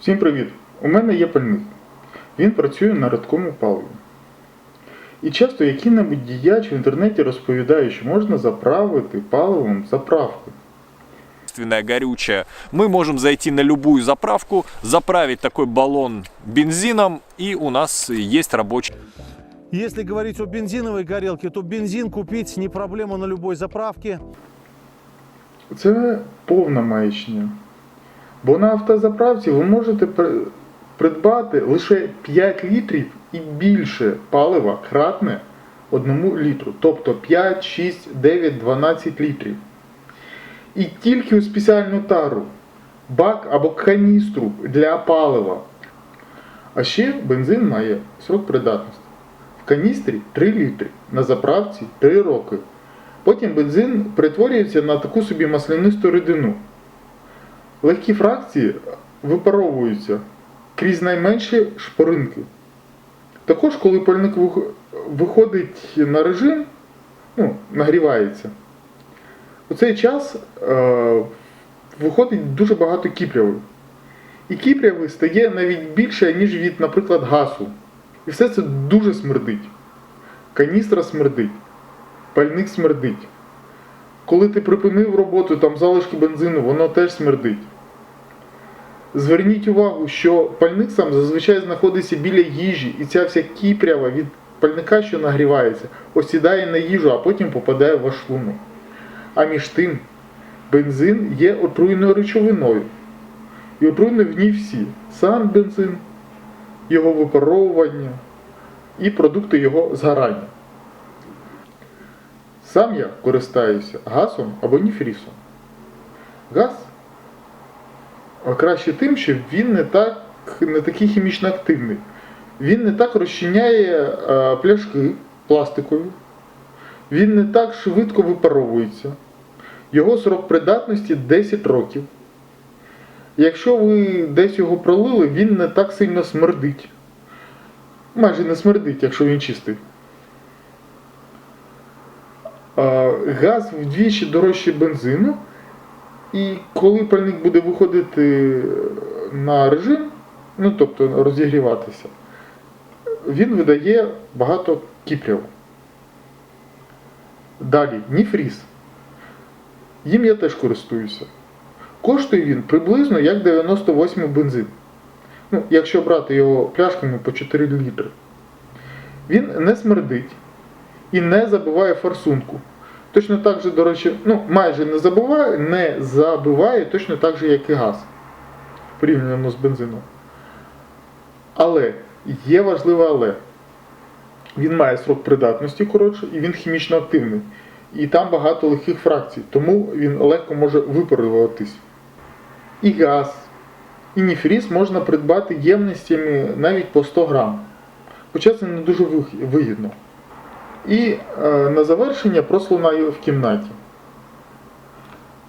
Всім привіт! У мене є пальник. Він працює на рідкому паливі. І часто який-небудь діяч в інтернеті розповідає, що можна заправити паливом заправку. естественное горючее, мы можем зайти на любую заправку, заправить такой баллон бензином, и у нас есть рабочий. Если говорить о бензиновой горелке, то бензин купить не проблема на любой заправке. Це повна маячня. Бо на автозаправці ви можете придбати лише 5 літрів і більше палива кратне 1 літру. Тобто 5, 6, 9, 12 літрів. І тільки у спеціальну тару, бак або каністру для палива. А ще бензин має срок придатності. В каністрі 3 літри, на заправці 3 роки. Потім бензин перетворюється на таку собі маслянисту рідину. Легкі фракції випаровуються крізь найменші шпоринки. Також, коли пальник виходить на режим, ну, нагрівається, у цей час е, виходить дуже багато кіпряви. І кіпряви стає навіть більше, ніж від, наприклад, газу. І все це дуже смердить. Каністра смердить пальник смердить. Коли ти припинив роботу, там залишки бензину, воно теж смердить. Зверніть увагу, що пальник сам зазвичай знаходиться біля їжі, і ця вся кіпрява від пальника, що нагрівається, осідає на їжу, а потім попадає в ваш шлунок. А між тим, бензин є отруйною речовиною. І отруйні в ній всі: сам бензин, його випаровування і продукти його згорання. Сам я користаюся газом або ніфрісом. Газ а краще тим, що він не, так, не такий хімічно активний. Він не так розчиняє пляшки пластикові, він не так швидко випаровується. Його срок придатності 10 років. Якщо ви десь його пролили, він не так сильно смердить. Майже не смердить, якщо він чистий. Газ вдвічі дорожче бензину. І коли пальник буде виходити на режим, ну тобто розігріватися, він видає багато кіпряву. Далі, ніфріз. Їм я теж користуюся. Коштує він приблизно як 98 бензин. Ну, якщо брати його пляшками по 4 літри. Він не смердить і не забиває форсунку. Точно так же, до речі, ну, майже не забуває, не забиває точно так же, як і газ. Порівняно з бензином. Але є важливе але. Він має срок придатності коротше, і він хімічно активний. І там багато легких фракцій, тому він легко може випарюватись. І газ, і ніфріз можна придбати ємностями навіть по 100 грам. Хоча це не дуже вигідно. І е, на завершення прослунаю в кімнаті.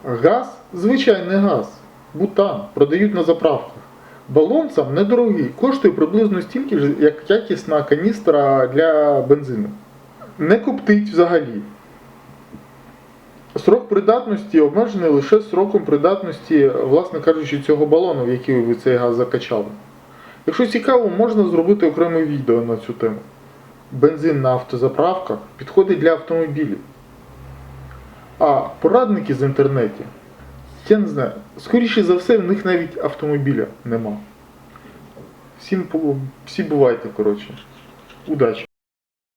Газ, звичайний газ, бутан, продають на заправках. Балон сам недорогий, коштує приблизно стільки ж, як якісна каністра для бензину. Не коптить взагалі. Срок придатності обмежений лише сроком придатності, власне кажучи, цього балону, в який ви цей газ закачали. Якщо цікаво, можна зробити окреме відео на цю тему. Бензин на автозаправках підходить для автомобілів. А порадники з інтернеті, я не знаю, скоріше за все, в них навіть автомобіля нема. Всім, всі бувайте, коротше. Удачі!